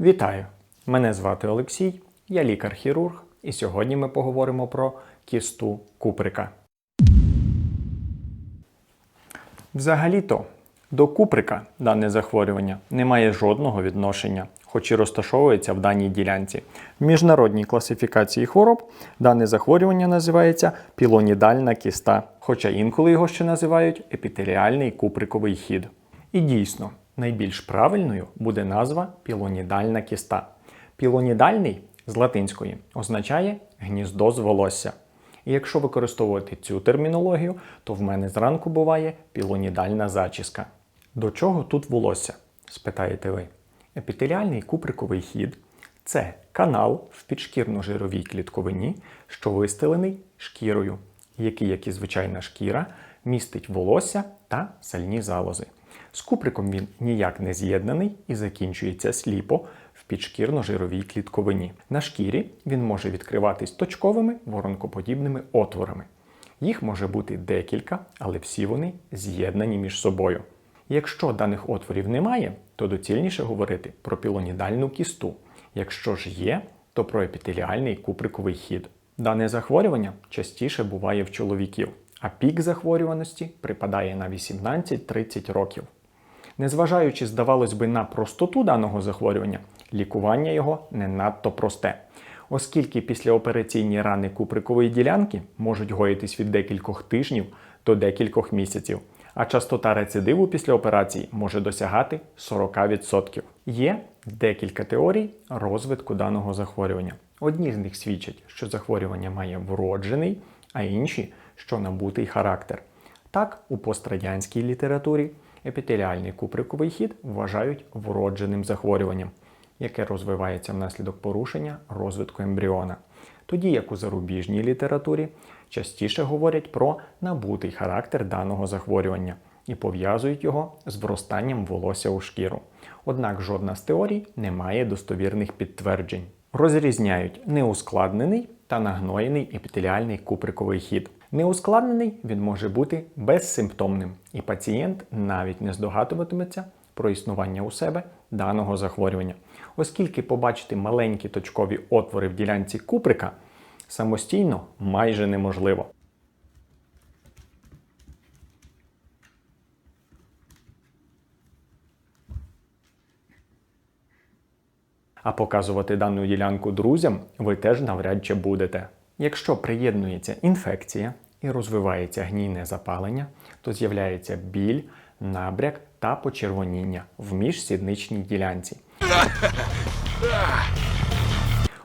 Вітаю! Мене звати Олексій, я лікар-хірург, і сьогодні ми поговоримо про кісту куприка. Взагалі-то до куприка дане захворювання не має жодного відношення, хоч і розташовується в даній ділянці. В міжнародній класифікації хвороб дане захворювання називається пілонідальна кіста, хоча інколи його ще називають епітеріальний куприковий хід. І дійсно, найбільш правильною буде назва пілонідальна кіста. Пілонідальний з латинської означає гніздо з волосся. І якщо використовувати цю термінологію, то в мене зранку буває пілонідальна зачіска. До чого тут волосся? спитаєте ви. Епітеріальний куприковий хід це канал в підшкірно-жировій клітковині, що вистелений шкірою, який, як і звичайна шкіра, містить волосся та сальні залози. З куприком він ніяк не з'єднаний і закінчується сліпо в підшкірно-жировій клітковині. На шкірі він може відкриватись точковими воронкоподібними отворами. Їх може бути декілька, але всі вони з'єднані між собою. Якщо даних отворів немає, то доцільніше говорити про пілонідальну кісту. Якщо ж є, то про епітеліальний куприковий хід. Дане захворювання частіше буває в чоловіків, а пік захворюваності припадає на 18-30 років. Незважаючи, здавалось би, на простоту даного захворювання, лікування його не надто просте, оскільки післяопераційні рани куприкової ділянки можуть гоїтись від декількох тижнів до декількох місяців, а частота рецидиву після операції може досягати 40%. Є декілька теорій розвитку даного захворювання. Одні з них свідчать, що захворювання має вроджений, а інші, що набутий характер. Так, у пострадянській літературі епітеліальний куприковий хід вважають вродженим захворюванням, яке розвивається внаслідок порушення розвитку ембріона. Тоді як у зарубіжній літературі частіше говорять про набутий характер даного захворювання і пов'язують його з вростанням волосся у шкіру. Однак жодна з теорій не має достовірних підтверджень. Розрізняють неускладнений та нагноєний епітеліальний куприковий хід. Неускладнений він може бути безсимптомним, і пацієнт навіть не здогадуватиметься про існування у себе даного захворювання, оскільки побачити маленькі точкові отвори в ділянці куприка самостійно майже неможливо. А показувати дану ділянку друзям ви теж навряд чи будете. Якщо приєднується інфекція і розвивається гнійне запалення, то з'являється біль, набряк та почервоніння в міжсідничній ділянці.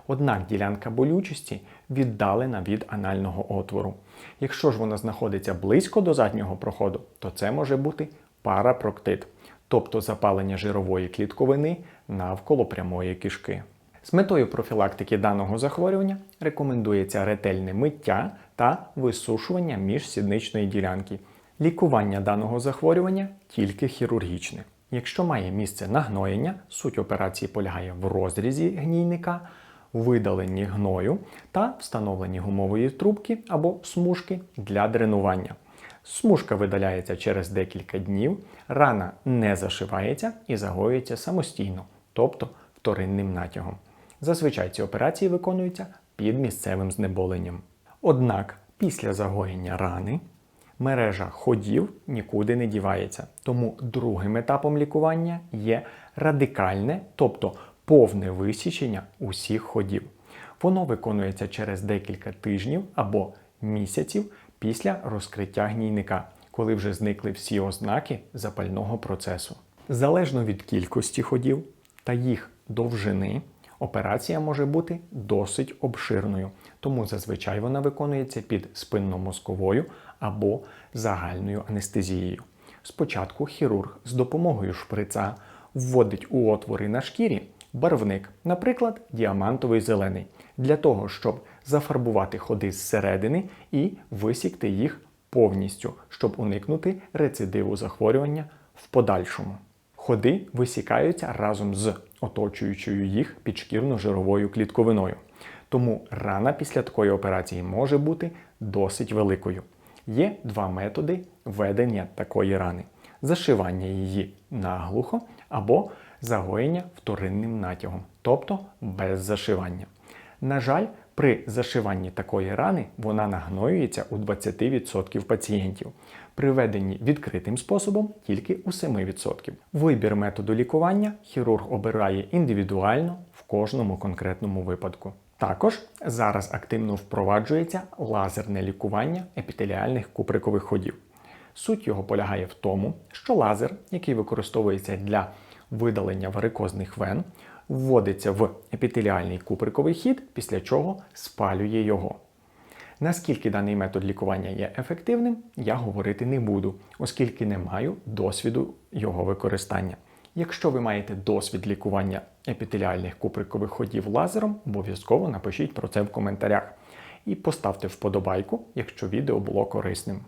Однак ділянка болючості віддалена від анального отвору. Якщо ж вона знаходиться близько до заднього проходу, то це може бути парапроктит, тобто запалення жирової клітковини навколо прямої кишки. З метою профілактики даного захворювання рекомендується ретельне миття та висушування міжсідничної ділянки. Лікування даного захворювання тільки хірургічне. Якщо має місце нагноєння, суть операції полягає в розрізі гнійника, видаленні гною та встановленні гумової трубки або смужки для дренування. Смужка видаляється через декілька днів, рана не зашивається і загоюється самостійно, тобто вторинним натягом. Зазвичай ці операції виконуються під місцевим знеболенням. Однак після загоєння рани мережа ходів нікуди не дівається. Тому другим етапом лікування є радикальне, тобто повне висічення усіх ходів. Воно виконується через декілька тижнів або місяців після розкриття гнійника, коли вже зникли всі ознаки запального процесу. Залежно від кількості ходів та їх довжини, операція може бути досить обширною, тому зазвичай вона виконується під спинномозковою або загальною анестезією. Спочатку хірург з допомогою шприца вводить у отвори на шкірі барвник, наприклад, діамантовий зелений, для того, щоб зафарбувати ходи зсередини і висікти їх повністю, щоб уникнути рецидиву захворювання в подальшому. Ходи висікаються разом з оточуючою їх підшкірно-жировою клітковиною. Тому рана після такої операції може бути досить великою. Є два методи ведення такої рани: зашивання її наглухо або загоєння вторинним натягом, тобто без зашивання. На жаль, при зашиванні такої рани вона нагноюється у 20% пацієнтів, при веденні відкритим способом тільки у 7%. Вибір методу лікування хірург обирає індивідуально в кожному конкретному випадку. Також зараз активно впроваджується лазерне лікування епітеліальних куприкових ходів. Суть його полягає в тому, що лазер, який використовується для видалення варикозних вен, вводиться в епітеліальний куприковий хід, після чого спалює його. Наскільки даний метод лікування є ефективним, я говорити не буду, оскільки не маю досвіду його використання. Якщо ви маєте досвід лікування епітеліальних куприкових ходів лазером, обов'язково напишіть про це в коментарях. І поставте вподобайку, якщо відео було корисним.